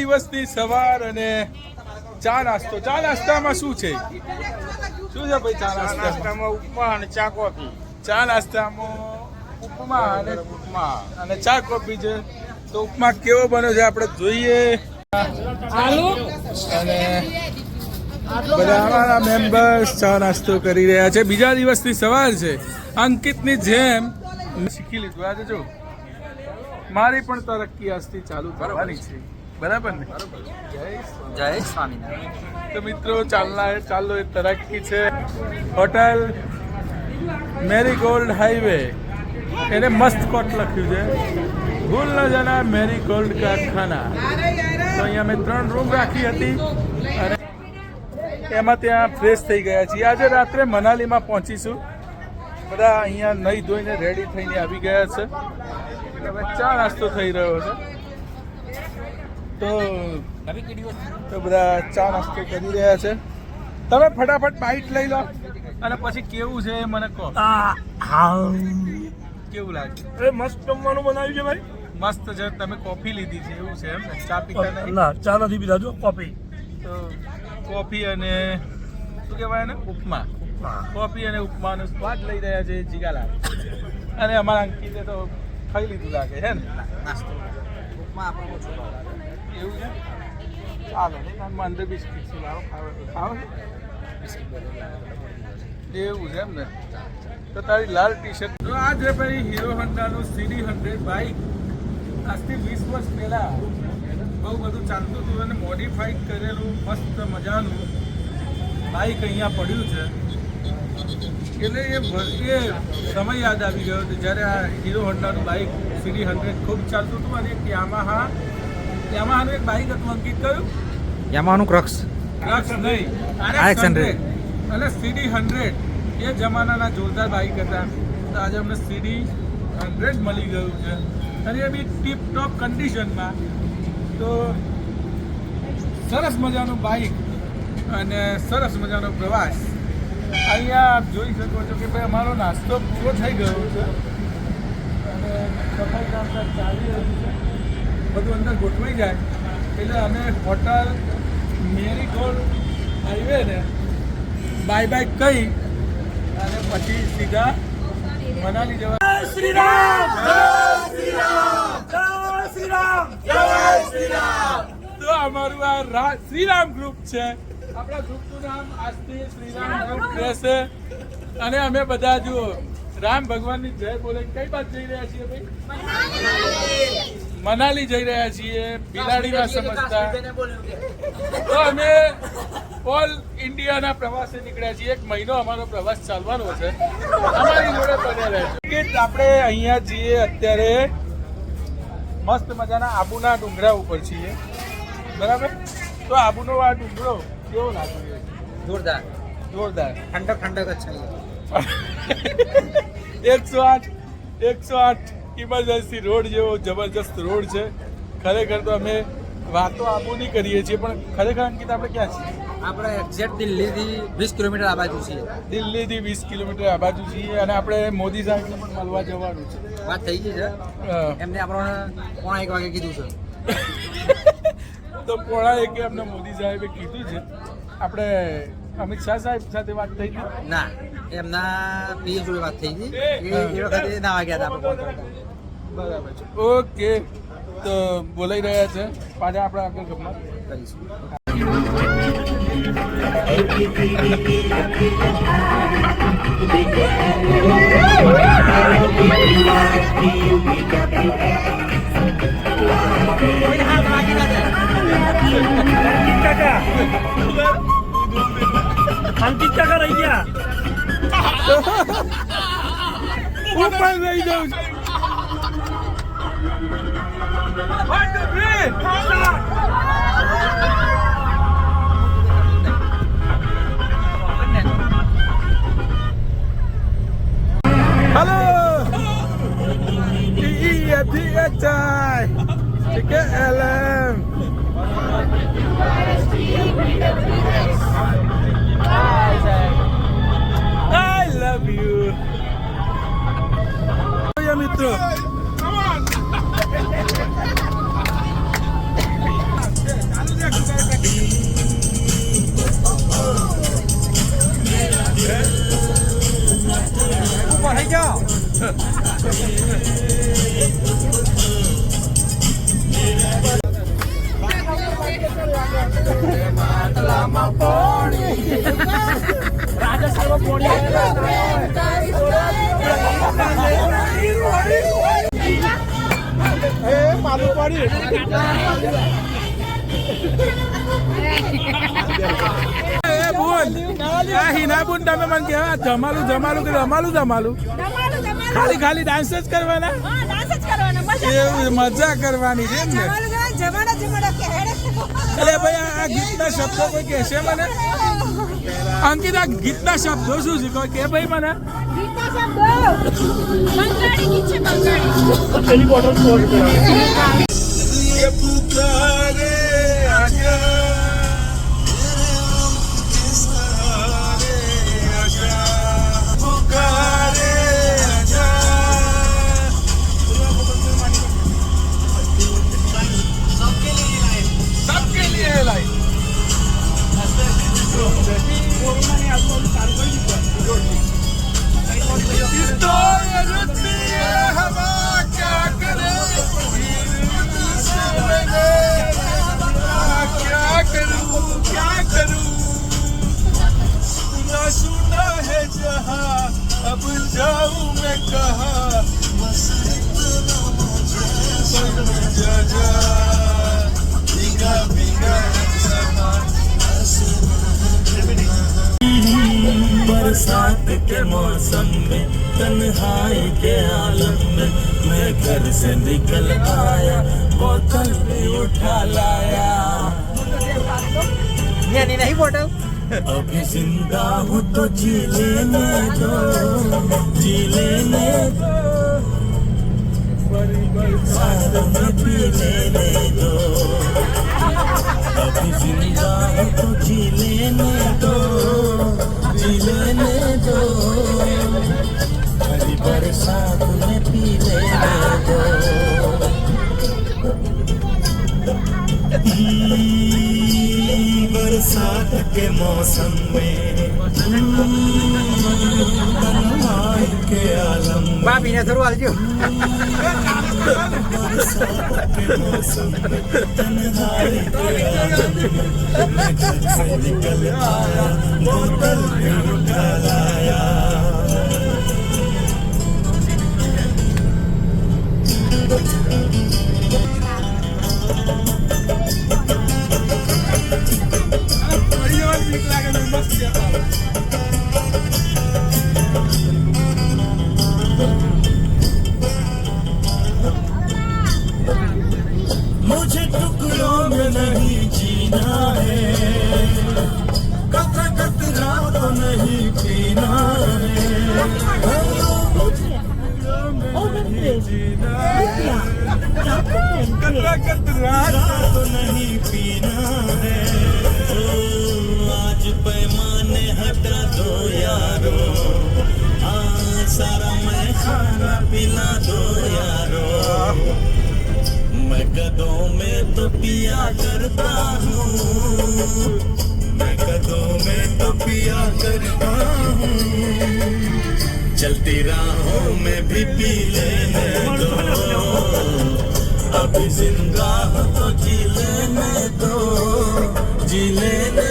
દિવસની સવાર અને ચા નાસ્તો. ચા નાસ્તામાં શું છે? શું છે ભાઈ ચા નાસ્તામાં? ઉપમા અને ચા કોફી. ચા નાસ્તામાં ઉપમા અને ઉપમા. અને ચા કોફી છે. તો ઉપમા કેવો બન્યો છે આપણે જોઈએ. અને બધા અમારા મેમ્બર્સ ચા નાસ્તો કરી રહ્યા છે. બીજા દિવસની સવાર છે. અંકિતની જેમ શીખી લીધું. આજે જો મારી પણ તરક્કી આજથી ચાલુ કરવાની છે. બરાબર ને? જય સ્વામિનારાયણ. તો મિત્રો, ચાલના ચાલો એ તરક્કી છે. હોટલ મેરીગોલ્ડ હાઈવે એને મસ્ત કોટ લખ્યું છે. ભૂલ ન જાના મેરીગોલ્ડ કારખાના. તો અહીંયા મેં ત્રણ રૂમ રાખી હતી. અને એમાં ત્યાં ફ્રેશ થઈ ગયા છીએ. આજે રાત્રે મનાલીમાં પહોંચીશું. બધા અહીંયા નહીં ધોઈને રેડી થઈને આવી ગયા છે. હવે ચા નાસ્તો થઈ રહ્યો છે. તો તો બધા ચા નાસ્તો કરી રહ્યા છે. તમે ફટાફટ બાઈટ લઈ લો. અને પછી કેવું છે એ મને કહો. કેવું લાગે? એ મસ્ત જમવાનું બનાવ્યું છે ભાઈ. મસ્ત છે. તમે કોફી લીધી છે એવું છે એમ ને? ચા પીતા ના ચા નથી પીધા જો કોફી. તો કોફી અને શું કહેવાય ને ઉપમા. કોફી અને ઉપમાનો સ્વાદ લઈ રહ્યા છે જીગાલાલ અને અમારા અંકિતે તો ખાઈ લીધું લાગે છે ને? ઉપમા આપણો. એવું છે? ચાલો નહીં અંદર બિસ્કિટ છે લાવો, ખાવ ખાવ એવું છે એમ ને? તો તારી લાલ ટી શર્ટ જો આ છે ભાઈ હીરો હોન્ડાનું સીડી હંડ્રેડ બાઇક આજથી વીસ વર્ષ પહેલા બહુ બધું ચાલતું હતું અને મોડિફાઈડ કરેલું, મસ્ત મજાનું બાઇક અહીંયા પડ્યું છે. એટલે એ એ સમય યાદ આવી ગયો હતો, જ્યારે આ હીરો હોન્ડાનું બાઇક સીડી હંડ્રેડ ખૂબ ચાલતું હતું અને એક યામાહા યામાહાનું એક બાઇક હતું અંકિત કયું યામાહાનું ક્રક્સ. ક્રક્સ નહીં. આરએક્સ 100. અને સીડી હંડ્રેડ એ જમાનાના જોરદાર બાઇક હતા. તો આજે અમને સીડી હંડ્રેડ મળી ગયું છે. અને એ બી ટીપ ટોપ કન્ડિશનમાં તો સરસ મજાનું બાઇક અને સરસ મજાનો પ્રવાસ. અહીંયા આપ જોઈ શકો છો કે ભાઈ અમારો નાસ્તો પૂરો થઈ ગયો છે. અને સફાઈ કામકાજ ચાલી રહ્યું છે. બધું અંદર ગોઠવાઈ જાય. એટલે અમે હોટલ મેરીગોલ્ડ હાઈવે ને બાય બાય કહી અને પછી સીધા મનાલી જવા શ્રી રામ જય શ્રી રામ જય શ્રી રામ જય શ્રી રામ. તો અમારું આ રા- શ્રીરામ ગ્રુપ છે. આપણા ગ્રુપનું નામ આજથી શ્રીરામ ગ્રુપ રહેશે. અને અમે બધા જુઓ રામ ભગવાનની જય બોલે કઈ બાદ જઈ રહ્યા છીએ ભાઈ? મનાલી જઈ રહ્યા છીએ બિલાડીના સમજતા. તો અમે ઓલ ઇન્ડિયાના પ્રવાસે નીકળ્યા છીએ. એક મહિનો અમારો પ્રવાસ ચાલવાનો છે. અમારી જોડે બન્યા રહે આપણે અહીંયા છીએ અત્યારે મસ્ત મજાના આબુના ડુંગરા ઉપર છીએ. બરાબર? તો આબુનો આ ડુંગરો કેવો લાગે? જોરદાર. જોરદાર. ઠંડક ઠંડક જ છે એકસો આઠ એકસો આઠ. ઇમરજન્સી રોડ જેવો જબરજસ્ત રોડ છે. ખરેખર તો અમે વાતો આબુની કરીએ છીએ પણ ખરેખર અંકિત આપણે ક્યાં છીએ? આપણે એક્ઝેક્ટ દિલ્હીથી વીસ કિલોમીટર આ બાજુ છીએ. દિલ્હીથી વીસ કિલોમીટર આ બાજુ છીએ અને આપણે મોદી સાહેબને પણ મળવા જવાનું છે. વાત થઈ ગઈ છે. એમને આપણે પોણા એક વાગે કીધું છે. તો પોણા એકે અમને મોદી સાહેબે કીધું છે. આપણે અમિત શાહ સાહેબ સાથે વાત થઈ હતી ના એમના પીએમ જોડે વાત થઈ હતી એ વખતે ના વાગ્યા હતા આપણે બરાબર છે ઓકે તો બોલાઈ રહ્યા છે પાછા આપણે આગળ ગમત કરીશું અંકિત કાકા અંકિત કાકા રહી ગયા હું પણ રહી જાઉં Fight the beat! राजा सर्व मालूपाडी बोल. नाही ना बुंडा मी म्हणते जमालू जमालू की जमालू. जमालू. ખાલી ખાલી ડાન્સ જ કરવાના? ડાન્સ જ મજા એવું મજા કરવાની છે ને? એટલે ભાઈ આ- ગીતના શબ્દો કોઈ કહેશે મને? અંકિત આ ગીતના શબ્દો શું છે? કોઈ કે ભાઈ મને? બંગાળી ગીત છે બંગાળી. बरसात के मौसम में तन्हाई के आलम में मैं घर से निकल आया बोतल भी उठा लाया। नहीं नहीं बोतल? अभी ज़िंदा हूँ तो जी लेने दो जी लेने दो। पी लेने दो। अभी ज़िंदा हूँ तो जी लेने दो। जी लेने दो हरी बरसात में पी लेने दो बरसात के मौसम में तन्हाई के आलम Babi થોડું હાલજો Thank you. नहीं जीना है। कतरा कतरा तो नहीं पीना है। जीना कतरा कतरा तो नहीं पीना है। ओ, आज पैमाने हटा दो यारो। हाँ सारा पिया करता हूँ मैं कदों में तो पिया करता हूँ चलती राहों में भी पी लेने दो अभी जिंदा हो तो जी लेने दो जी लेने